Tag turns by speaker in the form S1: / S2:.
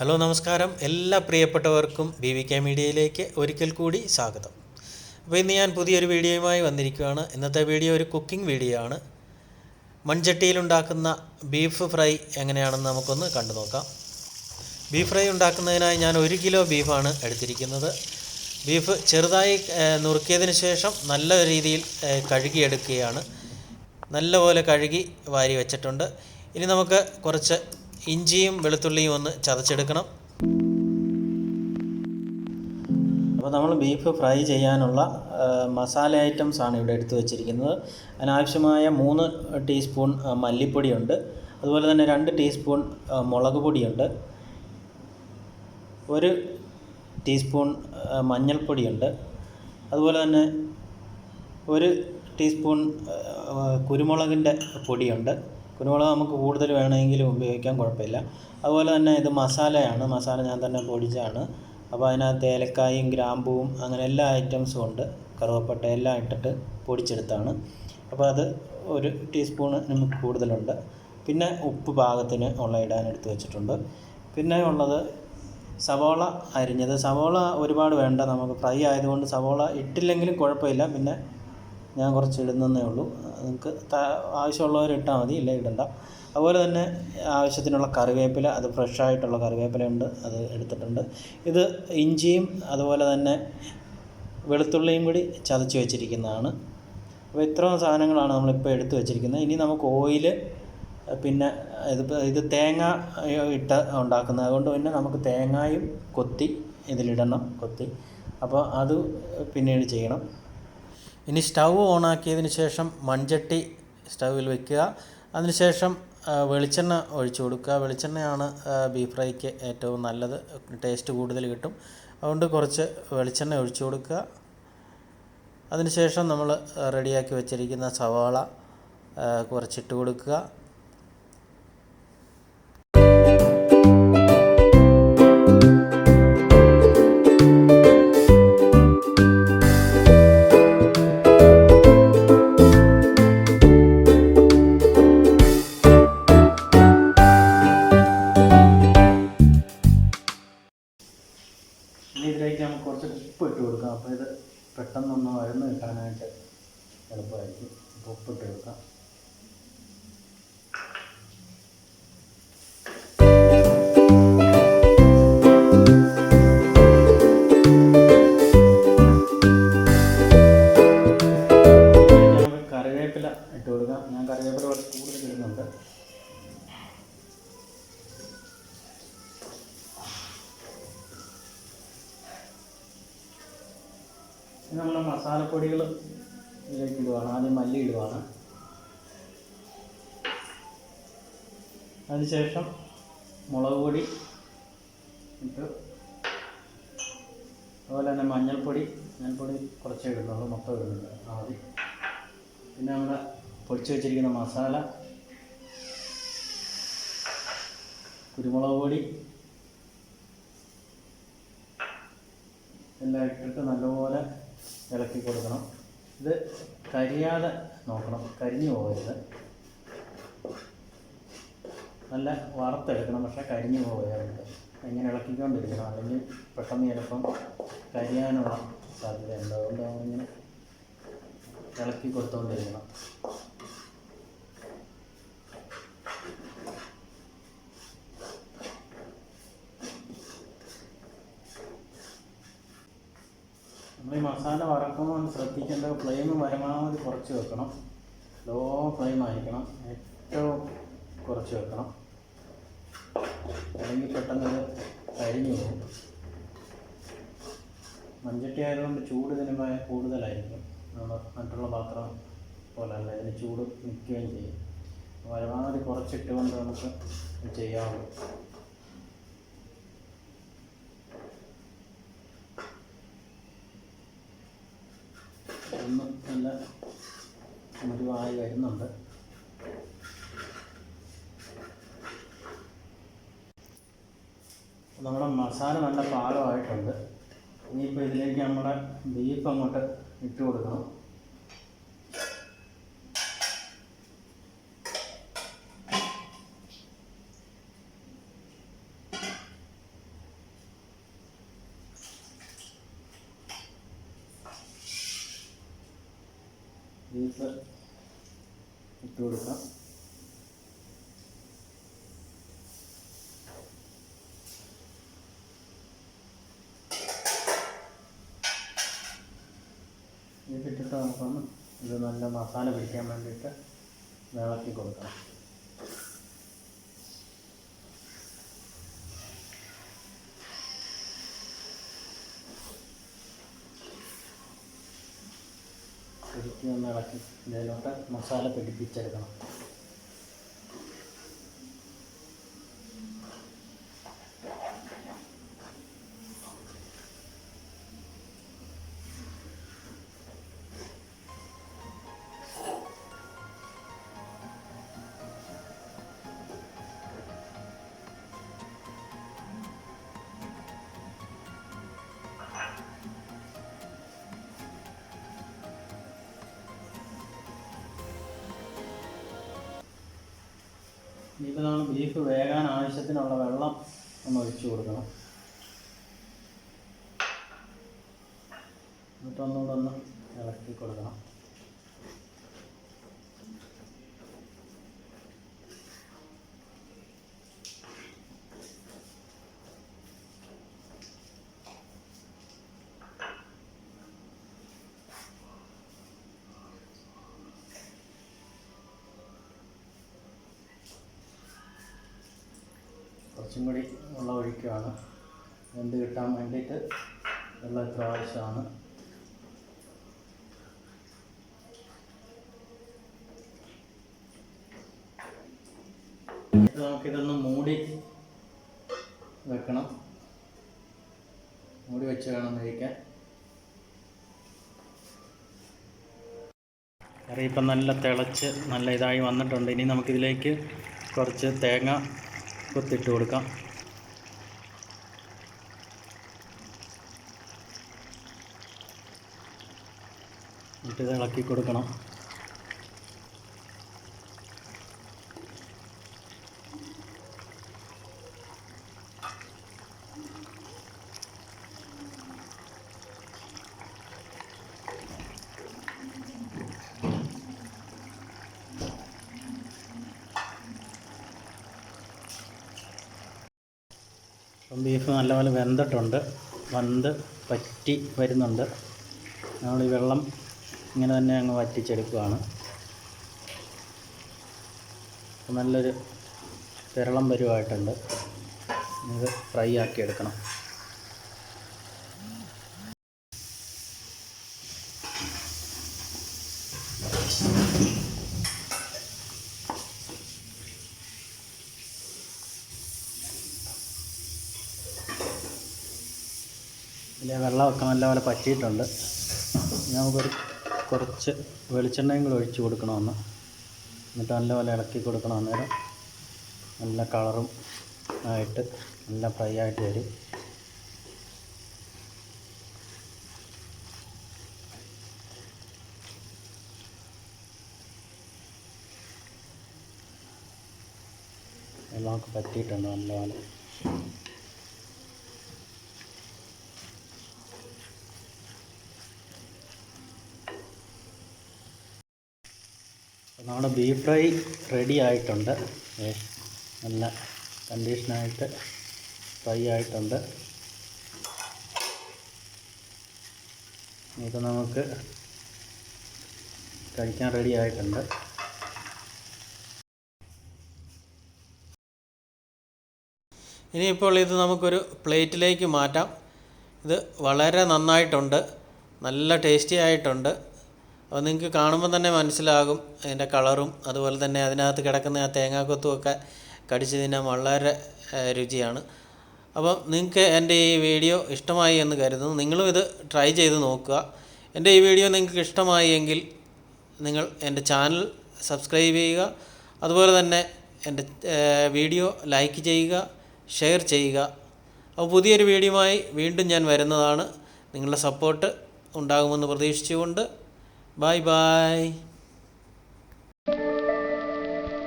S1: Hello നമസ്കാരം. എല്ലാ പ്രിയപ്പെട്ടവർക്കും ബി വി കെ മീഡിയയിലേക്ക് ഒരിക്കൽ കൂടി സ്വാഗതം. അപ്പോൾ ഇന്ന് ഞാൻ പുതിയൊരു വീഡിയോയുമായി വന്നിരിക്കുകയാണ്. ഇന്നത്തെ വീഡിയോ ഒരു കുക്കിംഗ് വീഡിയോ ആണ്. മൺചട്ടിയിലുണ്ടാക്കുന്ന ബീഫ് ഫ്രൈ എങ്ങനെയാണെന്ന് നമുക്കൊന്ന് കണ്ടു നോക്കാം. ബീഫ് ഫ്രൈ ഉണ്ടാക്കുന്നതിനായി ഞാൻ ഒരു കിലോ ബീഫാണ് എടുത്തിരിക്കുന്നത്. ബീഫ് ചെറുതായി നുറുക്കിയതിന് ശേഷം നല്ല രീതിയിൽ കഴുകിയെടുക്കുകയാണ്. നല്ലപോലെ കഴുകി വാരി വെച്ചിട്ടുണ്ട്. ഇനി നമുക്ക് കുറച്ച് ഇഞ്ചിയും വെളുത്തുള്ളിയും ഒന്ന് ചതച്ചെടുക്കണം. അപ്പോൾ നമ്മൾ ബീഫ് ഫ്രൈ ചെയ്യാനുള്ള മസാല ഐറ്റംസ് ആണ് ഇവിടെ എടുത്തു വച്ചിരിക്കുന്നത്. അതിനാവശ്യമായ മൂന്ന് ടീസ്പൂൺ മല്ലിപ്പൊടിയുണ്ട്. അതുപോലെ തന്നെ രണ്ട് ടീസ്പൂൺ മുളക് പൊടിയുണ്ട്. ഒരു ടീസ്പൂൺ മഞ്ഞൾപ്പൊടിയുണ്ട്. അതുപോലെ തന്നെ ഒരു ടീസ്പൂൺ കുരുമുളകിന്റെ പൊടിയുണ്ട്. കുരുമുളക് നമുക്ക് കൂടുതൽ വേണമെങ്കിലും ഉപയോഗിക്കാൻ കുഴപ്പമില്ല. അതുപോലെ തന്നെ ഇത് മസാലയാണ്. മസാല ഞാൻ തന്നെ പൊടിച്ചാണ്. അപ്പോൾ അതിനകത്ത് ഏലക്കായും ഗ്രാമ്പൂവും അങ്ങനെ എല്ലാ ഐറ്റംസും ഉണ്ട്. കറുവപ്പട്ട എല്ലാം ഇട്ടിട്ട് പൊടിച്ചെടുത്താണ്. അപ്പോൾ അത് ഒരു ടീസ്പൂണ് നമുക്ക് കൂടുതലുണ്ട്. പിന്നെ ഉപ്പ് പാകത്തിന് ഉള്ള ഇടാൻ എടുത്ത് വെച്ചിട്ടുണ്ട്. പിന്നെ ഉള്ളത് സവോള അരിഞ്ഞത്. സവോള ഒരുപാട് വേണ്ട. നമുക്ക് ഫ്രൈ ആയതുകൊണ്ട് സവോള ഇട്ടില്ലെങ്കിലും കുഴപ്പമില്ല. പിന്നെ ഞാൻ കുറച്ച് ഇടുന്നതേ ഉള്ളൂ. നിങ്ങൾക്ക് ആവശ്യമുള്ളവർ ഇട്ടാൽ മതി ഇല്ല ഇടണ്ട. അതുപോലെ തന്നെ ആവശ്യത്തിനുള്ള കറിവേപ്പില അത് ഫ്രഷ് ആയിട്ടുള്ള കറിവേപ്പില ഉണ്ട് അത് എടുത്തിട്ടുണ്ട്. ഇത് ഇഞ്ചിയും അതുപോലെ തന്നെ വെളുത്തുള്ളിയും കൂടി ചതച്ച് വെച്ചിരിക്കുന്നതാണ്. അപ്പോൾ ഇത്രയും സാധനങ്ങളാണ് നമ്മളിപ്പോൾ എടുത്ത് വെച്ചിരിക്കുന്നത്. ഇനി നമുക്ക് ഓയിൽ പിന്നെ ഇതിപ്പോൾ ഇത് തേങ്ങ ഇട്ട് ഉണ്ടാക്കുന്നത്. അതുകൊണ്ട് പിന്നെ നമുക്ക് തേങ്ങായും കൊത്തി ഇതിലിടണം കൊത്തി. അപ്പോൾ അത് പിന്നീട് ചെയ്യണം. ഇനി സ്റ്റൗ ഓണാക്കിയതിന് ശേഷം മൺചട്ടി സ്റ്റൗവിൽ വെക്കുക. അതിനുശേഷം വെളിച്ചെണ്ണ ഒഴിച്ചു കൊടുക്കുക. വെളിച്ചെണ്ണയാണ് ബീഫ് ഫ്രൈക്ക് ഏറ്റവും നല്ലത്. ടേസ്റ്റ് കൂടുതൽ കിട്ടും. അതുകൊണ്ട് കുറച്ച് വെളിച്ചെണ്ണ ഒഴിച്ചു കൊടുക്കുക. അതിനുശേഷം നമ്മൾ റെഡിയാക്കി വെച്ചിരിക്കുന്ന സവാള കുറച്ചിട്ട് കൊടുക്കുക. no es para nada en serio. നമ്മൾ മസാലപ്പൊടികൾ ഇതിലേക്ക് ഇടുവാണ്. ആദ്യം മല്ലി ഇടുവാണ്. അതിനുശേഷം മുളക് പൊടി ഇട്ട് അതുപോലെ തന്നെ മഞ്ഞൾപ്പൊടി. മഞ്ഞൾപ്പൊടി കുറച്ചേ ഇടുന്നുള്ളൂ മൊത്തം ഇടുന്നുണ്ട് ആദ്യം. പിന്നെ നമ്മുടെ പൊടിച്ച് വെച്ചിരിക്കുന്ന മസാല. കുരുമുളക് പൊടി. എല്ലാം ഇട്ടിട്ട് നല്ലപോലെ ഇളക്കി കൊടുക്കണം. ഇത് കരിയാതെ നോക്കണം. കരിഞ്ഞു പോകരുത്. നല്ല വറുത്തെടുക്കണം പക്ഷേ കരിഞ്ഞു പോകരുത് ഇങ്ങനെ ഇളക്കിക്കൊണ്ടിരിക്കണം. അല്ലെങ്കിൽ പെട്ടെന്ന് ചിലപ്പം കരിയാനുള്ള സാധ്യതയുണ്ട്. അതുകൊണ്ട് നമ്മളിങ്ങനെ ഇളക്കി കൊടുത്തുകൊണ്ടിരിക്കണം നമ്മൾ ഈ മസാല വറക്കുമ്പോൾ ശ്രദ്ധിക്കേണ്ടത് ഫ്ലെയിം പരമാവധി കുറച്ച് വെക്കണം. ലോ ഫ്ലെയിം ആയിരിക്കണം. ഏറ്റവും കുറച്ച് വെക്കണം. അല്ലെങ്കിൽ പെട്ടെന്ന് കരിഞ്ഞു പോകും. മഞ്ചട്ടി ആയതുകൊണ്ട് ചൂട് ഇതിന് കൂടുതലായിരിക്കും. നമ്മൾ മറ്റുള്ള പാത്രം പോലല്ല ഇതിന് ചൂട് നിൽക്കുകയും ചെയ്യും. പരമാവധി കുറച്ചിട്ടുകൊണ്ട് നമുക്ക് ചെയ്യാവുള്ളൂ. ഒന്ന് നല്ല മരുവായി വരുന്നുണ്ട്. നമ്മുടെ മസാല നല്ല പാകമായിട്ടുണ്ട്. ഇനിയിപ്പോൾ ഇതിലേക്ക് നമ്മുടെ ബീഫ് അങ്ങോട്ട് ഇട്ട് കൊടുക്കണം ബീഫ് ഇട്ട് കൊടുക്കാം. ബീഫ് ഇട്ടിട്ട് നമുക്കൊന്ന് ഇത് നല്ല മസാല പിടിക്കാൻ വേണ്ടിയിട്ട് വിളക്കി കൊടുക്കണം നമ്മൾ ഇളക്കി ഇതിലോട്ട് മസാല പിടിപ്പിച്ചെടുക്കണം. ഇനിയിപ്പോൾ നമ്മൾ ബീഫ് വേകാൻ ആവശ്യത്തിനുള്ള വെള്ളം ഒന്ന് ഒഴിച്ചു കൊടുക്കണം. എന്നിട്ടൊന്നുകൂടെ ഒന്ന് ഇളക്കി കൊടുക്കണം. കുറച്ചും കൂടി വെള്ളം ഒഴിക്കുകയാണ്. വെന്ത് കിട്ടാൻ വേണ്ടിയിട്ട് വെള്ളം ഇത്ര ആവശ്യമാണ്. നമുക്കിതൊന്ന് മൂടി വെക്കണം. മൂടി വെച്ച് വേണം കഴിക്കാൻ കറി ഇപ്പം നല്ല തിളച്ച് നല്ല ഇതായി വന്നിട്ടുണ്ട്. ഇനി നമുക്കിതിലേക്ക് കുറച്ച് തേങ്ങ കൊത്തിട്ട് കൊടുക്കാം. എന്നിട്ട് ഇളക്കി കൊടുക്കണം. അപ്പം ബീഫ് നല്ലപോലെ വെന്തിട്ടുണ്ട്. വെന്ത് പറ്റി വരുന്നുണ്ട്. നമ്മൾ ഈ വെള്ളം ഇങ്ങനെ തന്നെ അങ്ങ് വറ്റിച്ചെടുക്കുകയാണ് നല്ലൊരു തിരളം പരുവായിട്ടുണ്ട് ഇത് ഫ്രൈ ആക്കി എടുക്കണം വെള്ളമൊക്കെ നല്ലപോലെ പറ്റിയിട്ടുണ്ട്. നമുക്കൊരു കുറച്ച് വെളിച്ചെണ്ണയും കൂടി ഒഴിച്ച് കൊടുക്കണമെന്ന്. എന്നിട്ട് നല്ലപോലെ ഇളക്കി കൊടുക്കണം അന്നേരം. നല്ല കളറും ആയിട്ട് നല്ല ഫ്രൈ ആയിട്ട് വരും. വെള്ളമൊക്കെ പറ്റിയിട്ടുണ്ട് നല്ലപോലെ. നമ്മുടെ ബീഫ് ഫ്രൈ റെഡി ആയിട്ടുണ്ട്. ഏ, നല്ല കണ്ടീഷനായിട്ട് ഫ്രൈ ആയിട്ടുണ്ട്. ഇത് നമുക്ക് കഴിക്കാൻ റെഡി ആയിട്ടുണ്ട്.
S2: ഇനിയിപ്പോൾ ഇത് നമുക്കൊരു പ്ലേറ്റിലേക്ക് മാറ്റാം. ഇത് വളരെ നന്നായിട്ടുണ്ട്. നല്ല ടേസ്റ്റി ആയിട്ടുണ്ട്. അപ്പോൾ നിങ്ങൾക്ക് കാണുമ്പോൾ തന്നെ മനസ്സിലാകും അതിന്റെ കളറും അതുപോലെ തന്നെ അതിനകത്ത് കിടക്കുന്ന ആ തേങ്ങാക്കൊത്തും ഒക്കെ കടിച്ച് തിന്നാൻ വളരെ രുചിയാണ്. അപ്പം നിങ്ങൾക്ക് എന്റെ ഈ വീഡിയോ ഇഷ്ടമായി എന്ന് കരുതുന്നു. നിങ്ങളും ഇത് ട്രൈ ചെയ്ത് നോക്കുക. എന്റെ ഈ വീഡിയോ നിങ്ങൾക്ക് ഇഷ്ടമായി എങ്കിൽ നിങ്ങൾ എന്റെ ചാനൽ സബ്സ്ക്രൈബ് ചെയ്യുക. അതുപോലെ തന്നെ എന്റെ വീഡിയോ ലൈക്ക് ചെയ്യുക ഷെയർ ചെയ്യുക. അപ്പോൾ പുതിയൊരു വീഡിയോയുമായി വീണ്ടും ഞാൻ വരുന്നതാണ്. നിങ്ങളുടെ സപ്പോർട്ട് ഉണ്ടാകുമെന്ന് പ്രതീക്ഷിച്ചുകൊണ്ട് ബൈ ബൈ